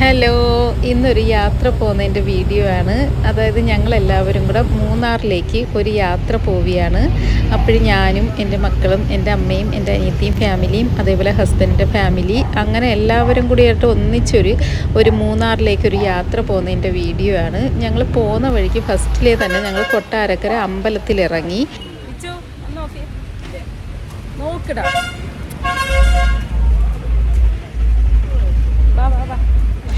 Hello ഇന്നൊരു യാത്ര പോകുന്നതിന്റെ വീഡിയോ ആണ്. അതായത് ഞങ്ങൾ എല്ലാവരും കൂടെ മൂന്നാറിലേക്ക് ഒരു യാത്ര പോവുകയാണ്. അപ്പോഴും ഞാനും എന്റെ മക്കളും എന്റെ അമ്മയും എന്റെ അനിയത്തിയും ഫാമിലിയും അതേപോലെ ഹസ്ബൻഡിന്റെ ഫാമിലി അങ്ങനെ എല്ലാവരും കൂടിയായിട്ട് ഒന്നിച്ചൊരു ഒരു മൂന്നാറിലേക്ക് ഒരു യാത്ര പോകുന്നതിന്റെ വീഡിയോ ആണ്. ഞങ്ങൾ പോകുന്ന വഴിക്ക് ഫസ്റ്റിലേ തന്നെ ഞങ്ങൾ കൊട്ടാരക്കര അമ്പലത്തിലിറങ്ങി. നോക്കടാ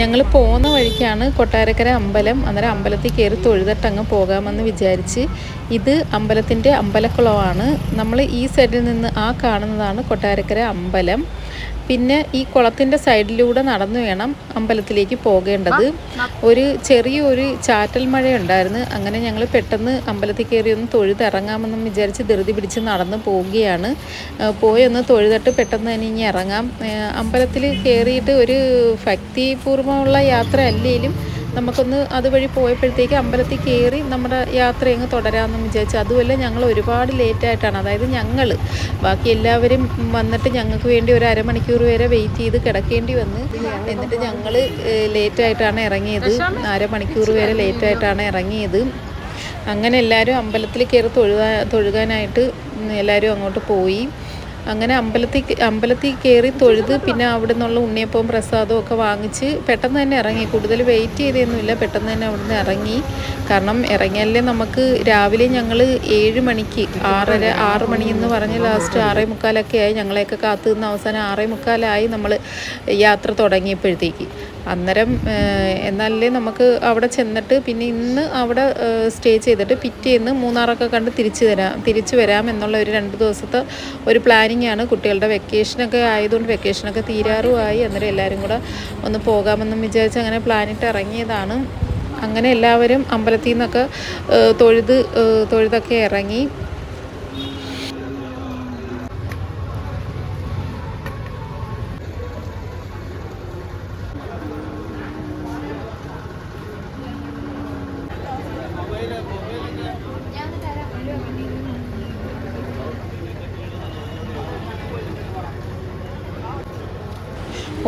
ഞങ്ങൾ പോകുന്ന വഴിക്കാണ് കൊട്ടാരക്കര അമ്പലം. അന്നേരം അമ്പലത്തിൽ കയറി തൊഴുതട്ടങ്ങ് പോകാമെന്ന് വിചാരിച്ച് ഇത് അമ്പലത്തിന്റെ അമ്പലക്കുളമാണ് നമ്മൾ ഈ സൈഡിൽ നിന്ന് ആ കാണുന്നതാണ് കൊട്ടാരക്കര അമ്പലം. പിന്നെ ഈ കുളത്തിന്റെ സൈഡിലൂടെ നടന്നു വേണം അമ്പലത്തിലേക്ക് പോകേണ്ടത്. ഒരു ചെറിയൊരു ചാറ്റൽ മഴ ഉണ്ടായിരുന്നു അങ്ങനെ ഞങ്ങൾ പെട്ടെന്ന് അമ്പലത്തിൽ കയറി ഒന്ന് തൊഴുതിറങ്ങാമെന്നും വിചാരിച്ച് ധൃതി പിടിച്ച് നടന്നു പോവുകയാണ്. പോയി ഒന്ന് തൊഴുതിട്ട് പെട്ടെന്ന് തന്നെ ഇനി ഇറങ്ങാം. അമ്പലത്തിൽ കയറിയിട്ട് ഒരു ഭക്തിപൂർവമുള്ള യാത്ര അല്ലെങ്കിലും നമുക്കൊന്ന് അതുവഴി പോയപ്പോഴത്തേക്ക് അമ്പലത്തിൽ കയറി നമ്മുടെ യാത്ര അങ്ങ് തുടരാമെന്ന് വിചാരിച്ചു. അതുമല്ല ഞങ്ങൾ ഒരുപാട് ലേറ്റായിട്ടാണ്. അതായത് ഞങ്ങൾ ബാക്കി എല്ലാവരും വന്നിട്ട് ഞങ്ങൾക്ക് വേണ്ടി ഒരു അരമണിക്കൂർ വരെ വെയിറ്റ് ചെയ്ത് കിടക്കേണ്ടി വന്ന് എന്നിട്ട് ഞങ്ങൾ ലേറ്റായിട്ടാണ് ഇറങ്ങിയത്. അരമണിക്കൂർ വരെ ലേറ്റായിട്ടാണ് ഇറങ്ങിയത്. അങ്ങനെ എല്ലാവരും അമ്പലത്തിൽ കയറി തൊഴുക തൊഴുകാനായിട്ട് എല്ലാവരും അങ്ങോട്ട് പോയി. അങ്ങനെ അമ്പലത്തിൽ അമ്പലത്തിൽ കയറി തൊഴുത് പിന്നെ അവിടെ നിന്നുള്ള ഉണ്ണിയപ്പവും പ്രസാദവും ഒക്കെ വാങ്ങിച്ച് പെട്ടെന്ന് തന്നെ ഇറങ്ങി. കൂടുതൽ വെയിറ്റ് ചെയ്തൊന്നുമില്ല. പെട്ടെന്ന് തന്നെ അവിടുന്ന് ഇറങ്ങി. കാരണം ഇറങ്ങിയാലേ നമുക്ക് രാവിലെ ഞങ്ങൾ ഏഴ് മണിക്ക് ആറര ആറ് മണി എന്ന് പറഞ്ഞ് ലാസ്റ്റ് ആറേ മുക്കാലൊക്കെ ആയി. ഞങ്ങളെയൊക്കെ കാത്തു നിന്ന് അവസാനം ആറേ മുക്കാലായി നമ്മൾ യാത്ര തുടങ്ങിയപ്പോഴത്തേക്ക്. അന്നേരം എന്നാലേ നമുക്ക് അവിടെ ചെന്നിട്ട് പിന്നെ ഇന്ന് അവിടെ സ്റ്റേ ചെയ്തിട്ട് പിറ്റേന്ന് മൂന്നാറൊക്കെ കണ്ട് തിരിച്ചു തരാം തിരിച്ചു വരാം എന്നുള്ള ഒരു രണ്ട് ദിവസത്തെ ഒരു പ്ലാനിങ്ങാണ് കുട്ടികളുടെ വെക്കേഷനൊക്കെ ആയതുകൊണ്ട് വെക്കേഷനൊക്കെ തീരാറുമായി. അന്നേരം എല്ലാവരും കൂടെ ഒന്ന് പോകാമെന്നും വിചാരിച്ച് അങ്ങനെ പ്ലാനിട്ട് ഇറങ്ങിയതാണ്. അങ്ങനെ എല്ലാവരും അമ്പലത്തിൽ നിന്നൊക്കെ തൊഴുത് തൊഴുതൊക്കെ ഇറങ്ങി.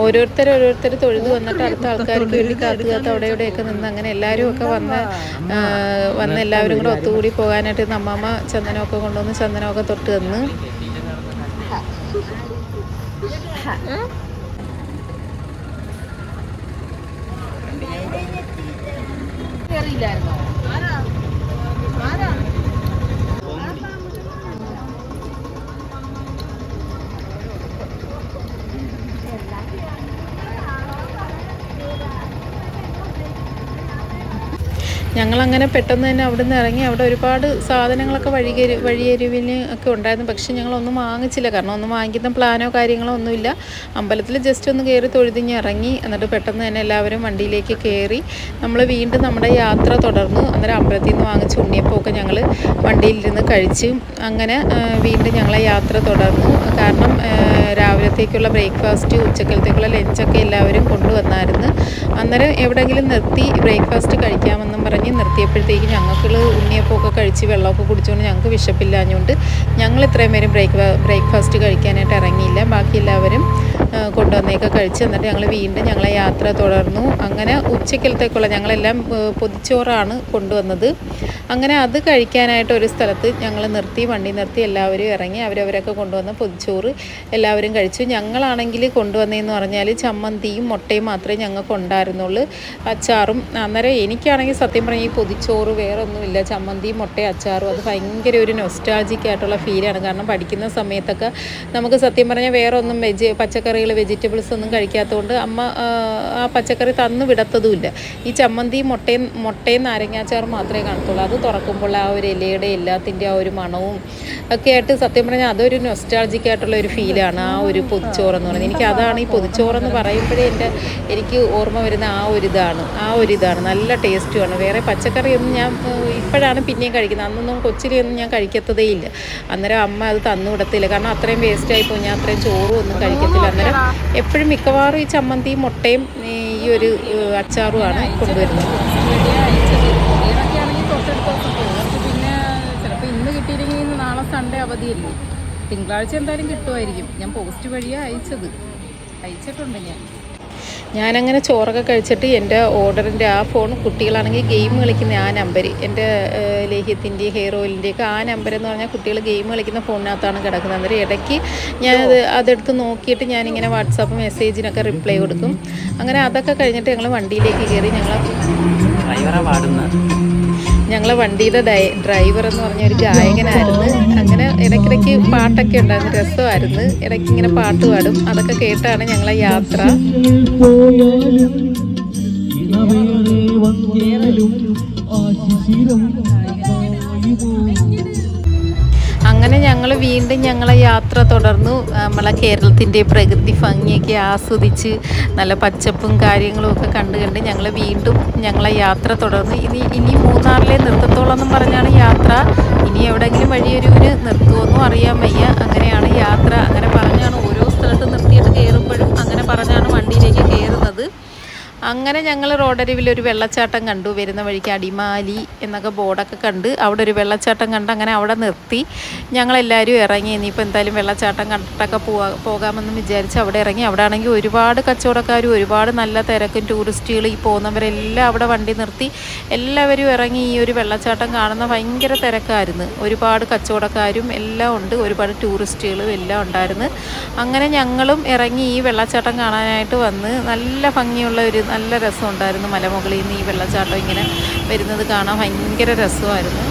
ഓരോരുത്തർ ഓരോരുത്തർ തൊഴുത് വന്നിട്ട് അടുത്ത ആൾക്കാർക്ക് വേണ്ടി കാത്തു കാത്ത് അവിടെ ഇവിടെയൊക്കെ നിന്ന് അങ്ങനെ എല്ലാവരും ഒക്കെ വന്ന് വന്ന് എല്ലാവരും കൂടെ ഒത്തുകൂടി പോകാനായിട്ട് ഇന്ന് അമ്മാമ്മ ചന്ദനമൊക്കെ കൊണ്ടുവന്ന് ചന്ദനമൊക്കെ തൊട്ട് തന്ന്. ഞങ്ങളങ്ങനെ പെട്ടെന്ന് തന്നെ അവിടെ നിന്ന് ഇറങ്ങി അവിടെ ഒരുപാട് സാധനങ്ങളൊക്കെ വഴികരി വഴിയരുവിന് ഒക്കെ ഉണ്ടായിരുന്നു. പക്ഷേ ഞങ്ങളൊന്നും വാങ്ങിച്ചില്ല. കാരണം ഒന്നും വാങ്ങിക്കുന്ന പ്ലാനോ കാര്യങ്ങളോ ഒന്നുമില്ല. അമ്പലത്തിൽ ജസ്റ്റ് ഒന്ന് കയറി തൊഴുതിഞ്ഞ് ഇറങ്ങി. എന്നിട്ട് പെട്ടെന്ന് തന്നെ എല്ലാവരും വണ്ടിയിലേക്ക് കയറി. നമ്മൾ വീണ്ടും നമ്മുടെ യാത്ര തുടർന്നു. അന്നേരം അമ്പലത്തിൽ നിന്ന് വാങ്ങിച്ച ഉണ്ണിയപ്പമൊക്കെ ഞങ്ങൾ വണ്ടിയിലിരുന്ന് കഴിച്ച്. അങ്ങനെ വീണ്ടും ഞങ്ങളെ യാത്ര തുടർന്നു. കാരണം രാവിലത്തേക്കുള്ള ബ്രേക്ക്ഫാസ്റ്റ് ഉച്ചക്കലത്തേക്കുള്ള ലഞ്ചൊക്കെ എല്ലാവരും കൊണ്ടുവന്നായിരുന്നു. അന്നേരം എവിടെയെങ്കിലും നിർത്തി ബ്രേക്ക്ഫാസ്റ്റ് കഴിക്കാമെന്നും പറഞ്ഞ് നിർത്തിയപ്പോഴത്തേക്ക് ഞങ്ങൾക്ക് ഉണ്ണിയപ്പമൊക്കെ കഴിച്ച് വെള്ളമൊക്കെ കുടിച്ചുകൊണ്ട് ഞങ്ങൾക്ക് വിശപ്പില്ലാഞ്ഞുകൊണ്ട് ഞങ്ങൾ ഇത്രയും പേരും ബ്രേക്ക് ബ്രേക്ക്ഫാസ്റ്റ് കഴിക്കാനായിട്ട് ഇറങ്ങിയില്ല. ബാക്കി എല്ലാവരും കൊണ്ടുവന്നേക്കെ കഴിച്ച് എന്നിട്ട് ഞങ്ങൾ വീണ്ടും ഞങ്ങളെ യാത്ര തുടർന്നു. അങ്ങനെ ഉച്ചക്കലത്തേക്കുള്ള ഞങ്ങളെല്ലാം പൊതിച്ചോറാണ് കൊണ്ടുവന്നത്. അങ്ങനെ അത് കഴിക്കാനായിട്ട് ഒരു സ്ഥലത്ത് ഞങ്ങൾ നിർത്തി വണ്ടി നിർത്തി എല്ലാവരും ഇറങ്ങി അവരവരൊക്കെ കൊണ്ടുവന്ന പൊതിച്ചോറ് എല്ലാവരും കഴിച്ചു. ഞങ്ങളാണെങ്കിൽ കൊണ്ടുവന്നതെന്ന് പറഞ്ഞാൽ ചമ്മന്തിയും മുട്ടയും മാത്രമേ ഞങ്ങൾക്ക് ഉണ്ടായിരുന്നുള്ളൂ അച്ചാറും അന്നേരം എനിക്കാണെങ്കിൽ സത്യം ഈ പൊതിച്ചോറ് വേറെ ഒന്നുമില്ല ചമ്മന്തി മുട്ട അച്ചാറും. അത് ഭയങ്കര ഒരു നൊസ്റ്റാജിക് ആയിട്ടുള്ള ഫീലാണ് കാരണം പഠിക്കുന്ന സമയത്തൊക്കെ നമുക്ക് സത്യം പറഞ്ഞാൽ വേറെ ഒന്നും വെജ് പച്ചക്കറികൾ വെജിറ്റബിൾസ് ഒന്നും കഴിക്കാത്തതുകൊണ്ട് അമ്മ ആ, പച്ചക്കറി തന്നു വിടത്തതുമില്ല. ഈ ചമ്മന്തി മുട്ടയും മുട്ടയും നാരങ്ങാച്ചാറും മാത്രമേ കാണത്തുള്ളൂ. അത് തുറക്കുമ്പോൾ ആ ഒരു ഇലയുടെ എല്ലാത്തിന്റെ ആ ഒരു മണവും ഒക്കെ ആയിട്ട് സത്യം പറഞ്ഞാൽ അതൊരു നൊസ്റ്റാൾജിക് ആയിട്ടുള്ള ഒരു ഫീലാണ് ആ ഒരു പൊതിച്ചോറെന്ന് പറയുന്നത് എനിക്ക് അതാണ് ഈ പൊതിച്ചോറെന്ന് പറയുമ്പോഴേ എന്റെ എനിക്ക് ഓർമ്മ വരുന്ന ആ ഒരു ഇതാണ് ആ ഒരു ഇതാണ് നല്ല ടേസ്റ്റുമാണ് വേറെ പച്ചക്കറിയൊന്നും ഞാൻ ഇപ്പോഴാണ് പിന്നെയും കഴിക്കുന്നത്. അന്നൊന്നും കൊച്ചിലെയൊന്നും ഞാൻ കഴിക്കത്തതേ ഇല്ല. അന്നേരം അമ്മ അത് തന്നു വിടത്തില്ല. കാരണം അത്രയും വേസ്റ്റായി പോയി. ഞാൻ അത്രയും ചോറും ഒന്നും കഴിക്കത്തില്ല. അന്നേരം എപ്പോഴും മിക്കവാറും ഈ ചമ്മന്തിയും മുട്ടയും ഈ ഒരു അച്ചാറുമാണ് കൊണ്ടുവരുന്നത് ഇതൊക്കെ ആണെങ്കിൽ തൊട്ടടുത്ത ദിവസം പോകും പക്ഷെ പിന്നെ ചിലപ്പോൾ ഇന്ന് കിട്ടിയില്ലെങ്കിൽ ഇന്ന് നാളെ സൺഡേ അവധിയല്ലേ? തിങ്കളാഴ്ച എന്തായാലും കിട്ടുമായിരിക്കും. ഞാൻ പോസ്റ്റ് വഴിയാണ് അയച്ചത്. അയച്ചിട്ടുണ്ട് ഞാൻ. ഞാനങ്ങനെ ചോറൊക്കെ കഴിച്ചിട്ട് എന്റെ ഓർഡറിന്റെ ആ ഫോൺ കുട്ടികളാണെങ്കിൽ ഗെയിം കളിക്കുന്ന ആ നമ്പർ എന്റെ ലേഹ്യത്തിന്റെയും ഹെയർ ഓയിലിന്റെയൊക്കെ ആ നമ്പർ എന്ന് പറഞ്ഞാൽ കുട്ടികൾ ഗെയിം കളിക്കുന്ന ഫോണിനകത്താണ് കിടക്കുന്നത്. അന്നേരം ഇടയ്ക്ക് അത് അതെടുത്ത് നോക്കിയിട്ട് ഞാനിങ്ങനെ വാട്സാപ്പ് മെസ്സേജിനൊക്കെ റിപ്ലൈ കൊടുക്കും. അങ്ങനെ അതൊക്കെ കഴിഞ്ഞിട്ട് ഞങ്ങൾ വണ്ടിയിലേക്ക് കയറി ഞങ്ങൾ ഡ്രൈവറെ പാടുന്ന ഞങ്ങളെ വണ്ടിയുടെ ഡ്രൈവർ എന്ന് പറഞ്ഞ ഒരു ഗായകനായിരുന്നു. അങ്ങനെ ഇടയ്ക്കിടയ്ക്ക് പാട്ടൊക്കെ ഉണ്ടായിരുന്നു. രസമായിരുന്നു. ഇടയ്ക്ക് ഇങ്ങനെ പാട്ട് പാടും. അതൊക്കെ കേട്ടാണ് ഞങ്ങളെ യാത്ര. അങ്ങനെ ഞങ്ങൾ വീണ്ടും ഞങ്ങളെ യാത്ര തുടർന്നു. നമ്മളെ കേരളത്തിന്റെ പ്രകൃതി ഭംഗിയൊക്കെ ആസ്വദിച്ച് നല്ല പച്ചപ്പും കാര്യങ്ങളും ഒക്കെ കണ്ട് കണ്ട് ഞങ്ങൾ വീണ്ടും ഞങ്ങളെ യാത്ര തുടർന്നു. ഇനി ഇനി മൂന്നാറിലെ നിർത്തത്തോളം എന്നും പറഞ്ഞാണ് യാത്ര. ഇനി എവിടെയെങ്കിലും വഴിയൊരുവിന് നിർത്തുമോന്നും അറിയാൻ വയ്യ. അങ്ങനെയാണ് അങ്ങനെ ഞങ്ങൾ റോഡരിവിൽ ഒരു വെള്ളച്ചാട്ടം കണ്ടു. വരുന്ന വഴിക്ക് അടിമാലി എന്നൊക്കെ ബോർഡൊക്കെ കണ്ട് അവിടെ ഒരു വെള്ളച്ചാട്ടം കണ്ട് അങ്ങനെ അവിടെ നിർത്തി. ഞങ്ങളെല്ലാവരും ഇറങ്ങി. ഇനിയിപ്പോൾ എന്തായാലും വെള്ളച്ചാട്ടം കണ്ടിട്ടൊക്കെ പോവാ പോകാമെന്ന് വിചാരിച്ച് അവിടെ ഇറങ്ങി. അവിടെ ആണെങ്കിൽ ഒരുപാട് കച്ചവടക്കാരും ഒരുപാട് നല്ല തിരക്കും ടൂറിസ്റ്റുകൾ ഈ പോകുന്നവരെല്ലാം അവിടെ വണ്ടി നിർത്തി. എല്ലാവരും ഇറങ്ങി ഈ ഒരു വെള്ളച്ചാട്ടം കാണുന്ന ഭയങ്കര തിരക്കായിരുന്നു. ഒരുപാട് കച്ചവടക്കാരും എല്ലാം ഉണ്ട്. ഒരുപാട് ടൂറിസ്റ്റുകളും എല്ലാം ഉണ്ടായിരുന്നു. അങ്ങനെ ഞങ്ങളും ഇറങ്ങി ഈ വെള്ളച്ചാട്ടം കാണാനായിട്ട് വന്ന് നല്ല ഭംഗിയുള്ള ഒരു നല്ല രസമുണ്ടായിരുന്നു മലമുകളിൽ നിന്ന് ഈ വെള്ളച്ചാട്ടം ഇങ്ങനെ വരുന്നത് കാണാൻ ഭയങ്കര രസമായിരുന്നു.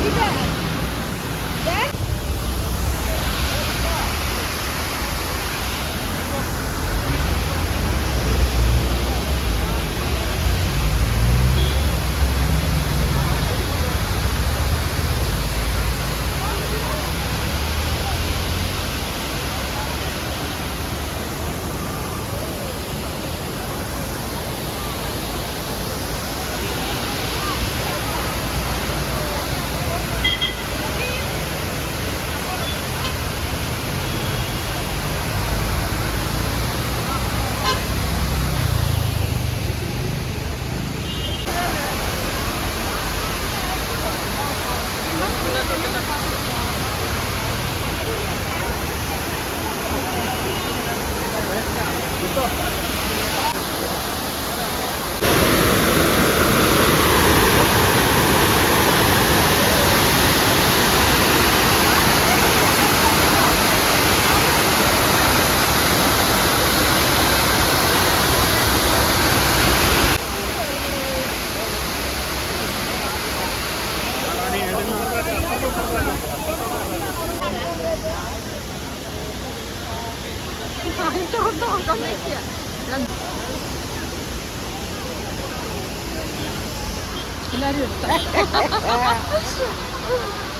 എല്ലാവരും എടുത്ത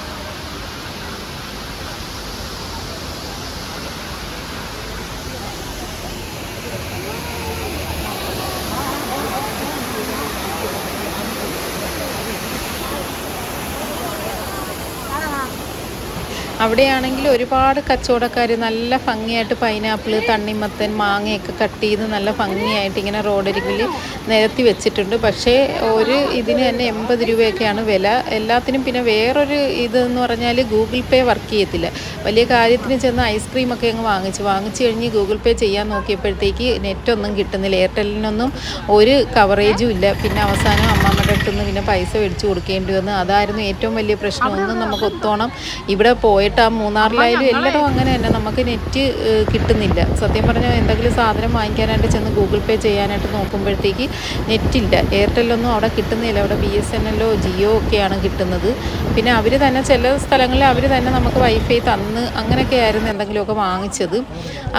അവിടെയാണെങ്കിൽ ഒരുപാട് കച്ചവടക്കാർ നല്ല ഭംഗിയായിട്ട് പൈനാപ്പിൾ തണ്ണിമത്തൻ മാങ്ങയൊക്കെ കട്ട് ചെയ്ത് നല്ല ഭംഗിയായിട്ട് ഇങ്ങനെ റോഡരികിൽ നിരത്തി വെച്ചിട്ടുണ്ട്. പക്ഷേ ഒരു ഇതിന് തന്നെ എൺപത് രൂപയൊക്കെയാണ് വില. എല്ലാത്തിനും പിന്നെ വേറൊരു ഇതെന്ന് പറഞ്ഞാൽ ഗൂഗിൾ പേ വർക്ക് ചെയ്യത്തില്ല. വലിയ കാര്യത്തിന് ചെന്ന് ഐസ്ക്രീമൊക്കെ അങ്ങ് വാങ്ങിച്ചു വാങ്ങിച്ചു കഴിഞ്ഞ് ഗൂഗിൾ പേ ചെയ്യാൻ നോക്കിയപ്പോഴത്തേക്ക് നെറ്റൊന്നും കിട്ടുന്നില്ല. എയർടെല്ലിനൊന്നും ഒരു കവറേജും ഇല്ല. പിന്നെ അവസാനം അമ്മാമ്മയുടെ അടുത്തുനിന്ന് പിന്നെ പൈസ മേടിച്ചു കൊടുക്കേണ്ടി വന്നു. അതായിരുന്നു ഏറ്റവും വലിയ പ്രശ്നം. ഒന്നും നമുക്ക് ഒത്തോണം ഇവിടെ പോയിട്ട് ആ മൂന്നാറിലായാലും എല്ലായിടവും അങ്ങനെ തന്നെ. നമുക്ക് നെറ്റ് കിട്ടുന്നില്ല. സത്യം പറഞ്ഞാൽ എന്തെങ്കിലും സാധനം വാങ്ങിക്കാനായിട്ട് ചെന്ന് ഗൂഗിൾ പേ ചെയ്യാനായിട്ട് നോക്കുമ്പോഴത്തേക്ക് നെറ്റില്ല. എയർടെല്ലൊന്നും അവിടെ കിട്ടുന്നില്ല. അവിടെ ബി എസ് എൻ എല്ലോ ജിയോ ഒക്കെയാണ് കിട്ടുന്നത്. പിന്നെ അവർ തന്നെ ചില സ്ഥലങ്ങളിൽ അവർ തന്നെ നമുക്ക് വൈഫൈ തന്ന് അങ്ങനെയൊക്കെ ആയിരുന്നു എന്തെങ്കിലുമൊക്കെ വാങ്ങിച്ചത്.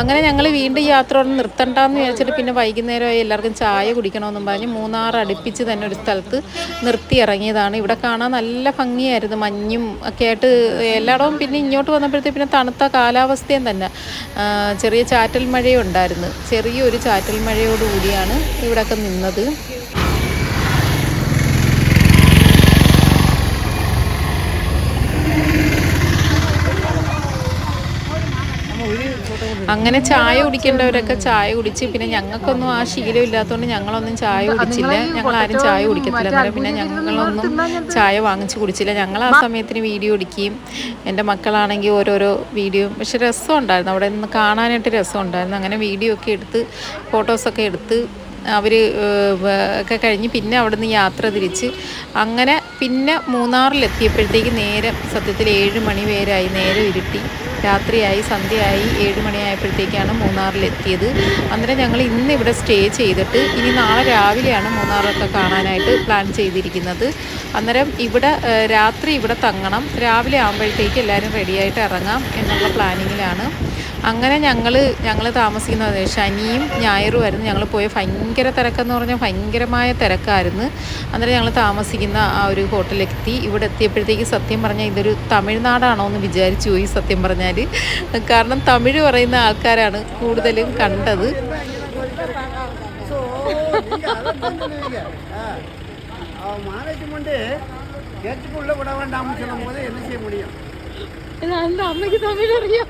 അങ്ങനെ ഞങ്ങൾ വീണ്ടും യാത്ര നിർത്തണ്ടെന്ന് വിചാരിച്ചിട്ട് പിന്നെ വൈകുന്നേരമായി എല്ലാവർക്കും ചായ കുടിക്കണമെന്നും പറഞ്ഞ് മൂന്നാർ അടുപ്പിച്ച് തന്നെ ഒരു സ്ഥലത്ത് നിർത്തി ഇറങ്ങിയതാണ് ഇവിടെ കാണാൻ നല്ല ഭംഗിയായിരുന്നു. മഞ്ഞും ഒക്കെ ആയിട്ട് എല്ലായിടവും പിന്നെ ഇങ്ങോട്ട് വന്നപ്പോഴത്തേക്ക് പിന്നെ തണുത്ത കാലാവസ്ഥയും തന്നെ. ചെറിയ ചാറ്റൽ മഴയും ഉണ്ടായിരുന്നു ചെറിയൊരു ചാറ്റൽ മഴയോടുകൂടിയാണ് ഇവിടെയൊക്കെ നിന്നത്. അങ്ങനെ ചായ കുടിക്കേണ്ടവരൊക്കെ ചായ കുടിച്ച് പിന്നെ ഞങ്ങൾക്കൊന്നും ആ ശീലം ഇല്ലാത്തതുകൊണ്ട് ഞങ്ങളൊന്നും ചായ കുടിച്ചില്ല. ഞങ്ങൾ ആരും ചായ കുടിക്കത്തില്ല. അന്നേരം പിന്നെ ഞങ്ങളൊന്നും ചായ വാങ്ങിച്ച് കുടിച്ചില്ല. ഞങ്ങൾ ആ സമയത്തിന് വീഡിയോ എടുക്കുകയും എന്റെ മക്കളാണെങ്കിൽ ഓരോരോ വീഡിയോ പക്ഷെ രസമുണ്ടായിരുന്നു അവിടെ നിന്ന് കാണാനായിട്ട് രസമുണ്ടായിരുന്നു അങ്ങനെ വീഡിയോ ഒക്കെ എടുത്ത് ഫോട്ടോസൊക്കെ എടുത്ത് അവർ ഒക്കെ കഴിഞ്ഞ് പിന്നെ അവിടുന്ന് യാത്ര തിരിച്ച് അങ്ങനെ പിന്നെ മൂന്നാറിലെത്തിയപ്പോഴത്തേക്ക് നേരെ സത്യത്തിൽ ഏഴ് മണി പേരായി നേരം ഇരുട്ടി. രാത്രിയായി സന്ധ്യയായി ഏഴ് മണിയായപ്പോഴത്തേക്കാണ് മൂന്നാറിലെത്തിയത്. അന്നേരം ഞങ്ങൾ ഇന്ന് ഇവിടെ സ്റ്റേ ചെയ്തിട്ട് ഇനി നാളെ രാവിലെയാണ് മൂന്നാറൊക്കെ കാണാനായിട്ട് പ്ലാൻ ചെയ്തിരിക്കുന്നത്. അന്നേരം ഇവിടെ രാത്രി ഇവിടെ തങ്ങണം. രാവിലെ ആകുമ്പോഴത്തേക്ക് എല്ലാവരും റെഡിയായിട്ട് ഇറങ്ങാം എന്നുള്ള പ്ലാനിങ്ങിലാണ് അങ്ങനെ ഞങ്ങൾ ഞങ്ങൾ താമസിക്കുന്നത് ശനിയും ഞായറും ആയിരുന്നു ഞങ്ങൾ പോയ ഭയങ്കര തിരക്കെന്ന് പറഞ്ഞാൽ ഭയങ്കരമായ തിരക്കായിരുന്നു അന്നേരം ഞങ്ങൾ താമസിക്കുന്ന ആ ഒരു ഹോട്ടലെത്തി ഇവിടെ എത്തിയപ്പോഴത്തേക്ക് സത്യം പറഞ്ഞാൽ ഇതൊരു തമിഴ്നാടാണോ എന്ന് വിചാരിച്ചു പോയി സത്യം പറഞ്ഞാൽ കാരണം തമിഴ് പറയുന്ന ആൾക്കാരാണ് കൂടുതലും കണ്ടത് மேனேஜ்மெண்ட் கேட்டுக்குள்ள விட வேண்டாம்னு சொல்லும் போது என்ன செய்ய முடியும் എൻ്റെ അമ്മയ്ക്ക് തമിഴറിയാം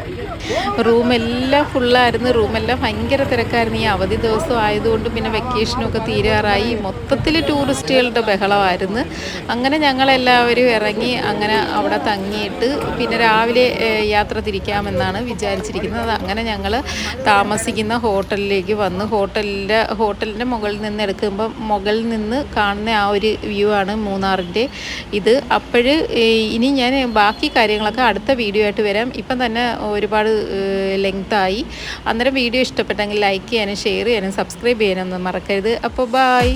റൂമെല്ലാം ഫുള്ളായിരുന്നു. റൂമെല്ലാം ഭയങ്കര തിരക്കായിരുന്നു. ഈ അവധി ദിവസം ആയതുകൊണ്ട് പിന്നെ വെക്കേഷനൊക്കെ തീരാറായി. മൊത്തത്തിൽ ടൂറിസ്റ്റുകളുടെ ബഹളമായിരുന്നു. അങ്ങനെ ഞങ്ങളെല്ലാവരും ഇറങ്ങി അങ്ങനെ അവിടെ തങ്ങിയിട്ട് പിന്നെ രാവിലെ യാത്ര തിരിക്കാമെന്നാണ് വിചാരിച്ചിരിക്കുന്നത്. അങ്ങനെ ഞങ്ങൾ താമസിക്കുന്ന ഹോട്ടലിലേക്ക് വന്ന്. ഹോട്ടലിന്റെ ഹോട്ടലിന്റെ മുകളിൽ നിന്ന് എടുക്കുമ്പോൾ മുകളിൽ നിന്ന് കാണുന്ന ആ ഒരു വ്യൂ ആണ് മൂന്നാറിന്റെ ഇത്. അപ്പോഴ് ഇനി ഞാൻ ബാക്കി കാര്യങ്ങളൊക്കെ അടുത്ത വീഡിയോ ആയിട്ട് വരാം. ഇപ്പം തന്നെ ഒരുപാട് ലെങ്തായി അന്നേരം വീഡിയോ ഇഷ്ടപ്പെട്ടെങ്കിൽ ലൈക്ക് ചെയ്യാനും ഷെയർ ചെയ്യാനും സബ്സ്ക്രൈബ് ചെയ്യാനൊന്നും മറക്കരുത്. അപ്പോൾ ബായ്